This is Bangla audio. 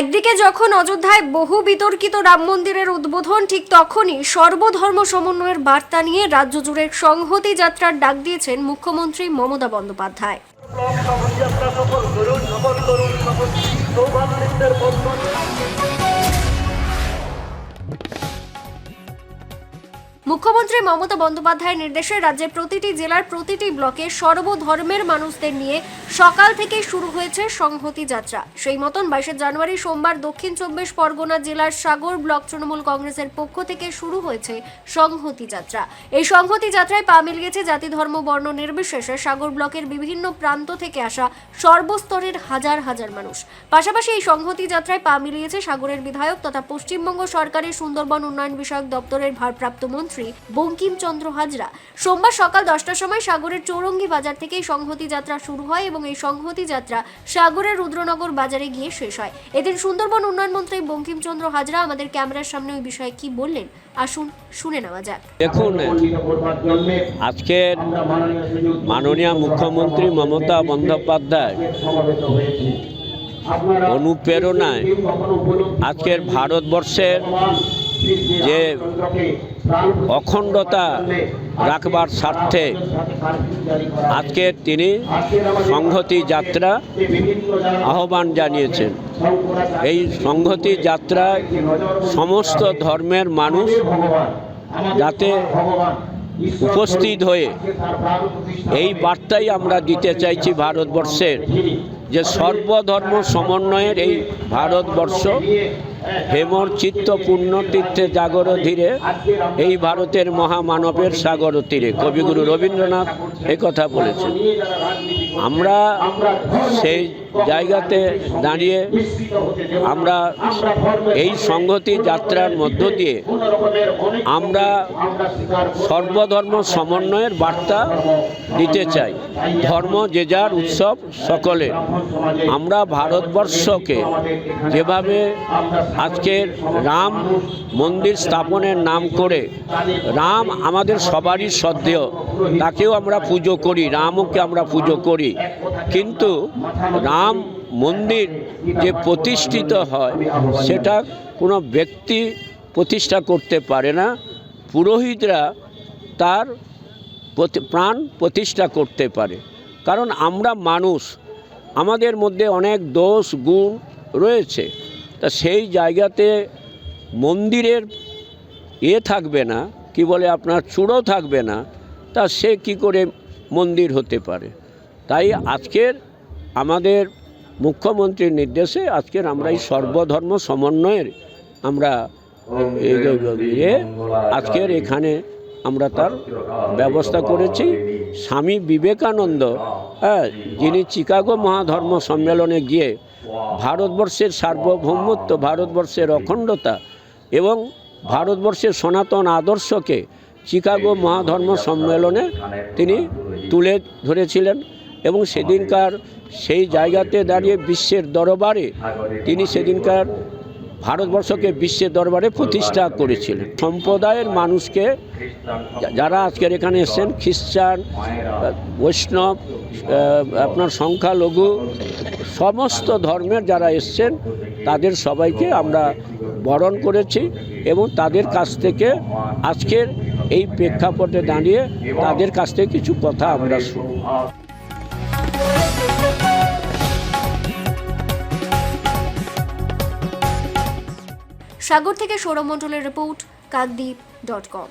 একদিকে যখন অযোধ্যায় বহু বিতর্কিত রাম মন্দিরের উদ্বোধন, ঠিক তখনই সর্বধর্ম সমন্বয়ের বার্তা নিয়ে রাজ্য জুড়ে সংহতি যাত্রার ডাক দিয়েছেন মুখ্যমন্ত্রী মমতা বন্দ্যোপাধ্যায়। মুখ্যমন্ত্রী মমতা বন্দ্যোপাধ্যায়ের নির্দেশে রাজ্যের প্রতিটি জেলার প্রতিটি ব্লকে সর্বধর্মের মানুষদের নিয়ে সকাল থেকেই শুরু হয়েছে সংহতি যাত্রা। সেই মতন বাইশে জানুয়ারি সোমবার দক্ষিণ চব্বিশ পরগনা জেলার সাগর ব্লক তৃণমূল কংগ্রেসের পক্ষ থেকে শুরু হয়েছে সংহতি যাত্রা। এই সংহতি যাত্রায় পা মিলিয়েছে জাতি, ধর্ম, বর্ণ নির্বিশেষে সাগর ব্লকের বিভিন্ন প্রান্ত থেকে আসা সর্বস্তরের হাজার হাজার মানুষ। পাশাপাশি এই সংহতি যাত্রায় পা মিলিয়েছে সাগরের বিধায়ক তথা পশ্চিমবঙ্গ সরকারের সুন্দরবন উন্নয়ন বিষয়ক দপ্তরের ভারপ্রাপ্ত মন্ত্রী বঙ্কিমচন্দ্র হাজরা। সোমবার সকাল দশটার সময় সাগরের চৌরঙ্গি বাজার থেকে এই সংহতি যাত্রা শুরু হয় এবং এই সংহতি যাত্রা সাগরের রুদ্রনগর বাজারে গিয়ে শেষ হয়। এদিন সুন্দরবন উন্নয়ন মন্ত্রী বঙ্কিমচন্দ্র হাজরা আমাদের ক্যামেরার সামনে ওই বিষয়ে কি বললেন? আসুন, শুনে নেওয়া যাক। দেখুন আজকের মাননীয় মুখ্যমন্ত্রী মমতা বন্দ্যোপাধ্যায় অনুপ্রেরণায় আজকের ভারতবর্ষের যে অখণ্ডতা রাখবার স্বার্থে আজকে তিনি সংহতি যাত্রা আহ্বান জানিয়েছেন। এই সংহতি যাত্রায় সমস্ত ধর্মের মানুষ যাতে উপস্থিত হয়ে এই বার্তাই আমরা দিতে চাইছি ভারতবর্ষের। যে সর্বধর্ম সমন্বয়ের এই ভারতবর্ষ হেমর চিত্ত তীর্থে জাগর ধীরে এই ভারতের মহামানবের সাগর তীরে। কবিগুরু রবীন্দ্রনাথ কথা বলেছেন, আমরা সেই জায়গাতে দাঁড়িয়ে আমরা এই সংহতি যাত্রার মধ্য দিয়ে আমরা সর্বধর্ম সমন্বয়ের বার্তা দিতে চাই। ধর্ম যে যার উৎসব সকলের। আমরা ভারতবর্ষকে যেভাবে আজকের রাম মন্দির স্থাপনের নাম করে রাম আমাদের সবারই শ্রদ্ধেয়, তাকেও আমরা পুজো করি, রামকে আমরা পুজো করি। কিন্তু রাম মন্দির যে প্রতিষ্ঠিত হয়, সেটা কোনো ব্যক্তি প্রতিষ্ঠা করতে পারে না। পুরোহিতরা তার প্রাণ প্রতিষ্ঠা করতে পারে। কারণ আমরা মানুষ আমাদের মধ্যে অনেক দোষ, গুণ রয়েছে। তা সেই জায়গাতে মন্দিরের এ থাকবে না, কি বলে আপনার চূড়ো থাকবে না, তা সে কি করে মন্দির হতে পারে? তাই আজকের আমাদের মুখ্যমন্ত্রীর নির্দেশে আজকের আমরা এই সর্বধর্ম সমন্বয়ের আমরা ইয়ে আজকের এখানে আমরা তার ব্যবস্থা করেছি। স্বামী বিবেকানন্দ হ্যাঁ যিনি চিকাগো মহাধর্ম সম্মেলনে গিয়ে ভারতবর্ষের সার্বভৌমত্ব, ভারতবর্ষের অখণ্ডতা এবং ভারতবর্ষের সনাতন আদর্শকে চিকাগো মহাধর্ম সম্মেলনে তিনি তুলে ধরেছিলেন এবং সেদিনকার সেই জায়গাতে দাঁড়িয়ে বিশ্বের দরবারে তিনি সেদিনকার ভারতবর্ষকে বিশ্বের দরবারে প্রতিষ্ঠা করেছিলেন সম্প্রদায়ের মানুষকে যারা আজকের এখানে এসেছেন, খ্রিস্টান, বৈষ্ণব আপনার সংখ্যালঘু, সমস্ত ধর্মের যারা এসছেন, তাদের সবাইকে আমরা বরণ করেছি এবং তাদের কাছ থেকে আজকের এই প্রেক্ষাপটে দাঁড়িয়ে তাদের কাছ থেকে কিছু কথা আমরা শুনি সাগর থেকে সৌরমণ্ডলের রিপোর্ট কাকদ্বীপ ডট কম